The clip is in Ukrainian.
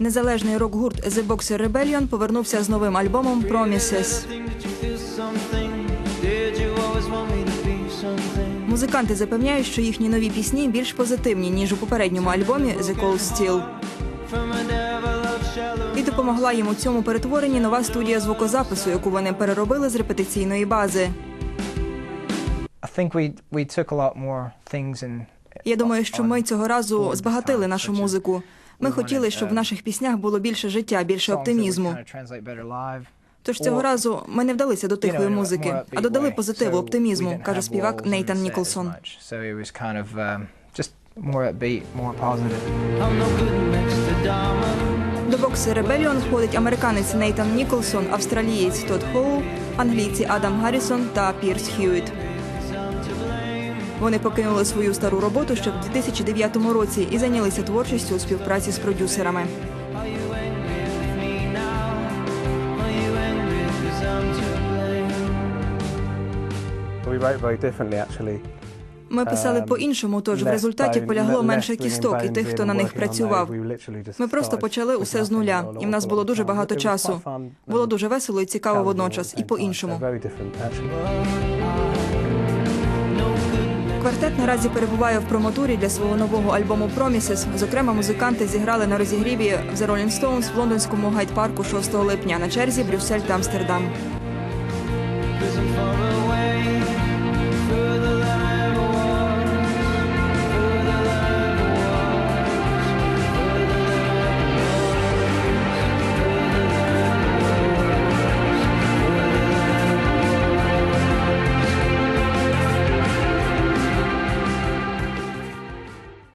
Незалежний рок-гурт The Boxer Rebellion повернувся з новим альбомом Promises. Музиканти запевняють, що їхні нові пісні більш позитивні ніж у попередньому альбомі The Cold Steel. І допомогла їм у цьому перетворенні нова студія звукозапису, яку вони переробили з репетиційної бази. Я думаю, що ми цього разу збагатили нашу музику. Ми хотіли, щоб в наших піснях було більше життя, більше оптимізму. Тож цього разу ми не вдалися до тихої музики, а додали позитиву, оптимізму, каже співак Нейтан Ніколсон. До бокси Rebellion входить американець Нейтан Ніколсон, австралієць Тодд Хоу, англійці Адам Гаррісон та Пірс Хьюіт. Вони покинули свою стару роботу ще в 2009 році і зайнялися творчістю у співпраці з продюсерами. Ми писали по-іншому, тож в результаті полягло менше кісток і тих, хто на них працював. Ми просто почали усе з нуля, і в нас було дуже багато часу. Було дуже весело і цікаво водночас, і по-іншому. Квартет наразі перебуває в промотурі для свого нового альбому Промісес. Зокрема, музиканти зіграли на розігріві The Rolling Stones в лондонському гайд-парку 6 липня на черзі Брюссель та Амстердам.